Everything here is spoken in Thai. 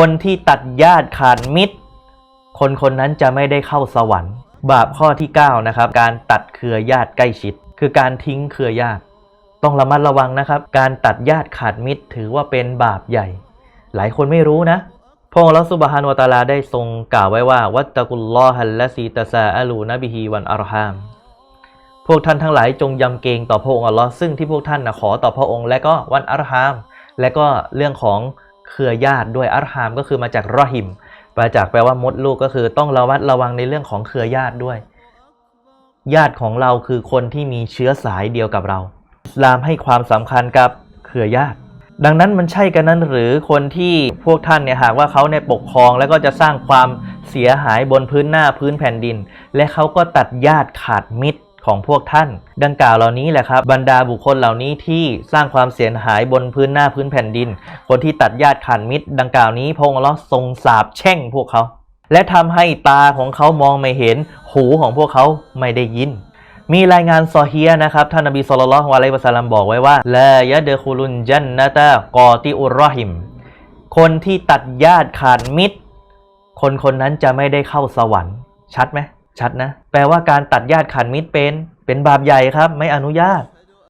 คนที่ตัดญาติขาดมิตร คนคนนั้นจะไม่ได้เข้าสวรรค์ บาปข้อที่ 9 นะครับ การตัดเครือญาติใกล้ชิด คือการทิ้งเครือญาติ ต้องระมัดระวังนะครับ การตัดญาติขาดมิตร ถือว่าเป็นบาปใหญ่ หลายคนไม่รู้นะพระองค์ลลอฮฺซุบฮานุวตาลาได้ทรงกล่าวไว้ว่า วัตตะกุลลอฮัลละซีตะซาอะลูนบิฮีวันอัรฮามพวกท่านทั้งหลายจงยำเกรงต่อพระองค์อัลลอฮ์ซึ่งที่พวกท่านนะขอต่อพระองค์และก็วันอัรฮาม และก็เรื่องของ เครือญาติด้วยอัรฮามก็คือมาจากรอหิมมาจากแปลว่ามดลูกก็คือต้องระวัดระวังในเรื่องของเครือญาติด้วย ญาติของเราคือคนที่มีเชื้อสายเดียวกับเราอิสลามให้ความสำคัญกับเครือญาติ ดังนั้นมันใช่กันนั้นหรือคนที่พวกท่านเนี่ยหากว่าเขาเนี่ยปกครองแล้วก็จะสร้างความเสียหายบนพื้นหน้าพื้นแผ่นดิน และเขาก็ตัดญาติขาดมิตร ของพวกท่าน ดังกล่าวเหล่านี้แหละครับ บรรดาบุคคลเหล่านี้ที่สร้างความเสียหายบนพื้นหน้าพื้นแผ่นดิน คนที่ตัดญาติขาดมิตร ดังกล่าวนี้พงค์อัลเลอฮ์ทรงสาปแช่งพวกเขา และทำให้ตาของเขามองไม่เห็น หูของพวกเขาไม่ได้ยินมีรายงานซอฮียนะครับ ท่านนบีสุลต่านละฮ์อะลัยฮิวะสัลลัมบอกไว้ว่าลายะเดคุลุนจันนะตะกอติอุรรอฮิม คนที่ตัดญาติขาดมิตร คนคนนั้นจะไม่ได้เข้าสวรรค์ ชัดไหม ชัดนะ แปลว่าการตัดญาติขันมิตรเป็น เป็นบาปใหญ่ครับ ไม่อนุญาต